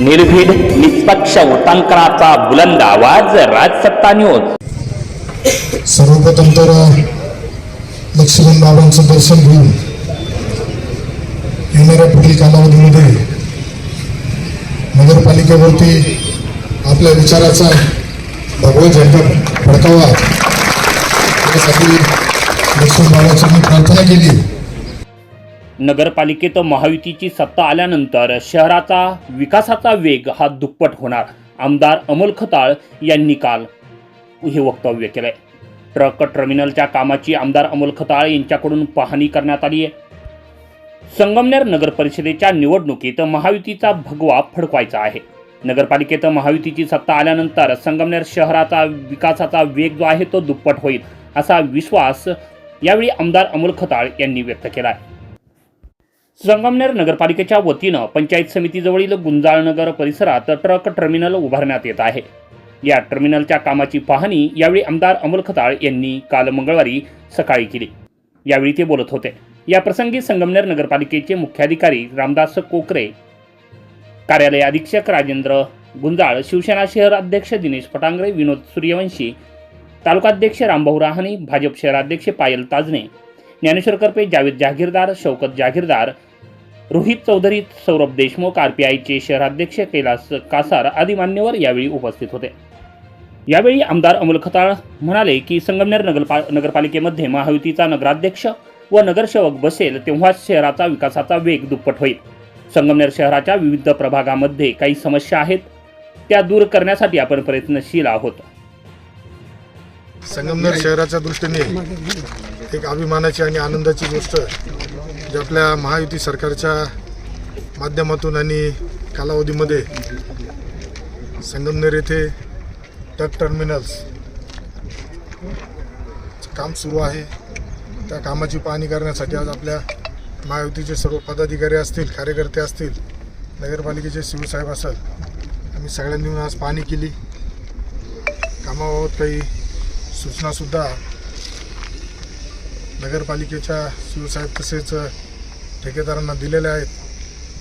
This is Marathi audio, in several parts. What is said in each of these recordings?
निर्भीड निष्पक्ष उटांकनाचा बुलंद आवाज राजसत्ता न्यूज सर्वप्रथम तर लक्ष्मण बाबांचं दर्शन घेऊन येणाऱ्या पुढील कालावधीमध्ये नगरपालिकेवरती आपल्या विचाराचा भगवा झेंडा फडकावा. यासाठी लक्ष्मण बाबांची मी प्रार्थना केली. नगरपालिकेत महायुतीची सत्ता आल्यानंतर शहराचा विकासाचा वेग हा दुप्पट होणार आमदार अमोल खताळ यांनी काल हे वक्तव्य केलंय. ट्रक टर्मिनलच्या कामाची आमदार अमोल खताळ यांच्याकडून पाहणी करण्यात आली आहे. संगमनेर नगर परिषदेच्या निवडणुकीत महायुतीचा भगवा फडकवायचा आहे. नगरपालिकेत महायुतीची सत्ता आल्यानंतर संगमनेर शहराचा विकासाचा वेग जो आहे तो दुप्पट होईल असा विश्वास यावेळी आमदार अमोल खताळ यांनी व्यक्त केला आहे संगमनेर नगरपालिकेच्या वतीनं पंचायत समितीजवळील गुंजाळनगर परिसरात ट्रक टर्मिनल उभारण्यात येत आहे. या टर्मिनलच्या कामाची पाहणी यावेळी आमदार अमोल खताळ यांनी काल मंगळवारी सकाळी केली. यावेळी ते बोलत होते. या प्रसंगी संगमनेर नगरपालिकेचे मुख्याधिकारी रामदास कोकरे कार्यालय अधीक्षक राजेंद्र गुंजाळ शिवसेना शहर अध्यक्ष दिनेश पटांगरे विनोद सूर्यवंशी तालुकाध्यक्ष रामभाऊ रहाणे भाजप शहराध्यक्ष पायल ताजने ज्ञानेश्वर करपे जावेद जहागीरदार शौकत जहागीरदार रोहित चौधरी सौरभ देशमुख आरपीआयचे शहराध्यक्ष कैलास कासार आदी मान्यवर यावेळी उपस्थित होते. यावेळी आमदार अमोल खताळ म्हणाले की संगमनेर नगरपा नगरपालिकेमध्ये महायुतीचा नगराध्यक्ष व नगरसेवक बसेल तेव्हाच शहराचा विकासाचा वेग दुप्पट होईल. संगमनेर शहराच्या विविध प्रभागामध्ये काही समस्या आहेत त्या दूर करण्यासाठी आपण प्रयत्नशील आहोत. संगमनेर शहराच्या दृष्टीने एक अभिमानाची आणि आनंदाची गोष्ट जे आपल्या महायुती सरकारच्या माध्यमातून आणि कालावधीमध्ये संगमनेर येथे टक टर्मिनल्स काम सुरू आहे. त्या कामाची पाहणी करण्यासाठी आज आपल्या महायुतीचे सर्व पदाधिकारी असतील कार्यकर्ते असतील नगरपालिकेचे शिवसाहेब असाल आम्ही सगळ्यांनी आज पाहणी केली. कामाबाबत काही सूचनासुद्धा नगरपालिकेच्या शिवसाहेब तसेच ठेकेदारांना दिलेल्या आहेत.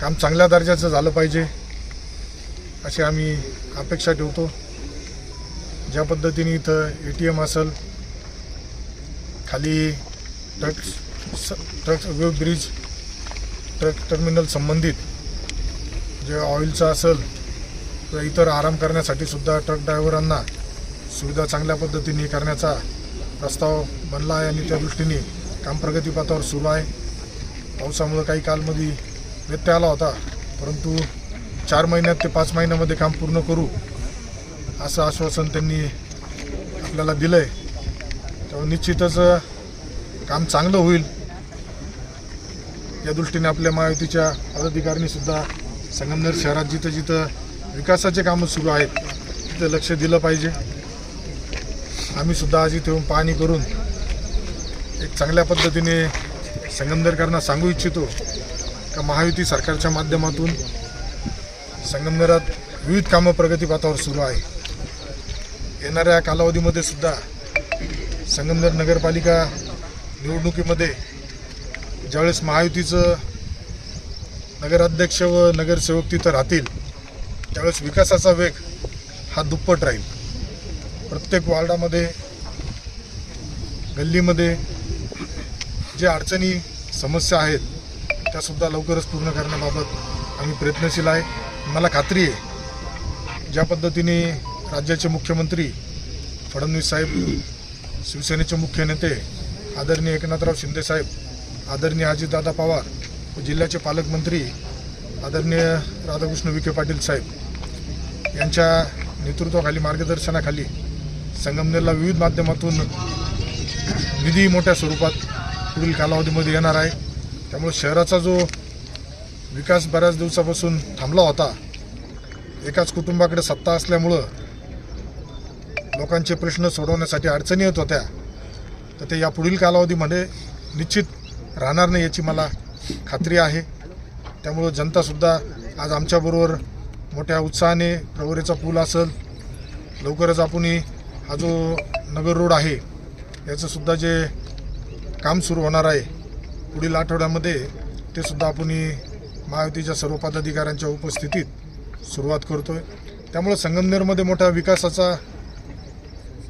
काम चांगल्या दर्जाचं झालं पाहिजे अशी आम्ही अपेक्षा ठेवतो. ज्या पद्धतीने इथं ए टी एम असेल खाली ट्रक स truck weighbridge truck terminal संबंधित जे ऑइलचं असेल किंवा इतर आराम करण्यासाठी सुद्धा ट्रक ड्रायव्हरांना सुविधा चांगल्या पद्धतीने करण्याचा प्रस्ताव बनला आहे आणि त्या दृष्टीने काम प्रगतीपथावर सुरू आहे. पावसामुळं काही कालमध्ये व्यत्यय आला होता परंतु चार महिन्यात ते पाच महिन्यामध्ये काम पूर्ण करू असं आश्वासन त्यांनी आपल्याला दिलं आहे त्यामुळे निश्चितच काम चांगलं होईल. या दृष्टीने आपल्या महायुतीच्या पदाधिकाऱ्यांनीसुद्धा संगमनेर शहरात जिथं जिथं विकासाचे कामं सुरू आहेत तिथं लक्ष दिलं पाहिजे. आम्ही सुद्धा आज इथे येऊन पाहणी करून एक चांगल्या पद्धतीने संगमनेरकरांना सांगू इच्छितो का महायुती सरकारच्या माध्यमातून संगमनेरात विविध कामं प्रगतीपथावर सुरू आहे. येणाऱ्या कालावधीमध्ये सुद्धा संगमनेर नगरपालिका निवडणुकीमध्ये ज्यावेळेस महायुतीचं नगराध्यक्ष व नगरसेवक तिथं राहतील त्यावेळेस विकासाचा वेग हा दुप्पट राहील. प्रत्येक वार्डामध्ये गल्लीमध्ये जे अडचणी समस्या आहेत त्यासुद्धा लवकरच पूर्ण करण्याबाबत आम्ही प्रयत्नशील आहे. मला खात्री आहे ज्या पद्धतीने राज्याचे मुख्यमंत्री फडणवीस साहेब शिवसेनेचे मुख्य नेते आदरणीय एकनाथराव शिंदेसाहेब आदरणीय अजितदादा पवार व जिल्ह्याचे पालकमंत्री आदरणीय राधाकृष्ण विखे पाटील साहेब यांच्या नेतृत्वाखाली मार्गदर्शनाखाली संगमनेरला विविध माध्यमातून निधी मोठ्या स्वरूपात पुढील कालावधीमध्ये येणार आहे. त्यामुळे शहराचा जो विकास बऱ्याच दिवसापासून थांबला होता एकाच कुटुंबाकडे सत्ता असल्यामुळं लोकांचे प्रश्न सोडवण्यासाठी अडचणी येत होत्या. तर ते या पुढील कालावधीमध्ये निश्चित राहणार नाही याची मला खात्री आहे. त्यामुळं जनतासुद्धा आज आमच्याबरोबर मोठ्या उत्साहाने प्रवरेचा पूल असेल. लवकरच आपण हा जो नगर रोड आहे याचंसुद्धा जे काम सुरू होणार आहे पुढील आठवड्यामध्ये ते सुद्धा आपण महायुतीच्या सर्व पदाधिकाऱ्यांच्या उपस्थितीत सुरुवात करतो आहे त्यामुळं संगमनेरमध्ये मोठा विकासाचा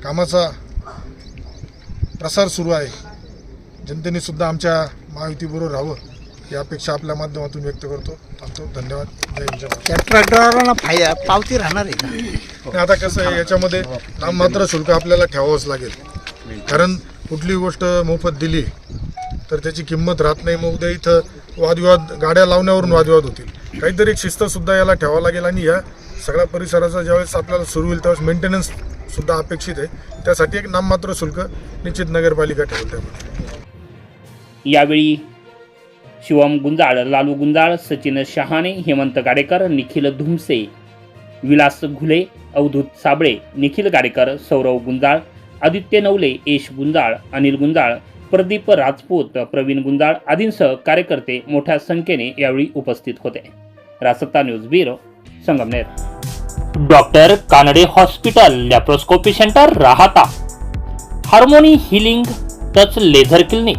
कामाचा प्रसार सुरू आहे. जनतेने सुद्धा आमच्या महायुतीबरोबर राहावं. ही अपेक्षा आपल्या माध्यमातून व्यक्त करतो. थांबतो. धन्यवाद. जय हिंद, जय महाराष्ट्र. त्या ट्रॅक्टरवाला फाय पावती राहणार आहे का? आणि आता कसं आहे याच्यामध्ये नाममात्र शुल्क आपल्याला ठेवावंच लागेल. कारण कुठली गोष्ट मोफत दिली तर त्याची किंमत राहत नाही. मग उद्या इथं वादविवाद गाड्या लावण्यावरून वादविवाद होतील. काहीतरी एक शिस्त सुद्धा याला ठेवावं लागेल आणि या सगळ्या परिसराचा ज्यावेळेस आपल्याला सुरू होईल त्यावेळेस मेंटेनन्स सुद्धा अपेक्षित आहे. त्यासाठी एक नाममात्र शुल्क निश्चित नगरपालिका ठेवते यावेळी शिवम गुंजाळ लालू गुंजाळ सचिन शहाणे हेमंत गाडेकर निखिल धुमसे विलास घुले अवधूत साबळे निखिल गाडेकर सौरव गुंजाळ आदित्य नवले येश गुंजाळ अनिल गुंजाळ प्रदीप राजपूत प्रवीण गुंजाळ आदींसह कार्यकर्ते मोठ्या संख्येने यावेळी उपस्थित होते. रासत्ता news bureau Sangamner. Doctor Kanade hospital laparoscopy centre Rahata. Harmony healing touch laser clinic.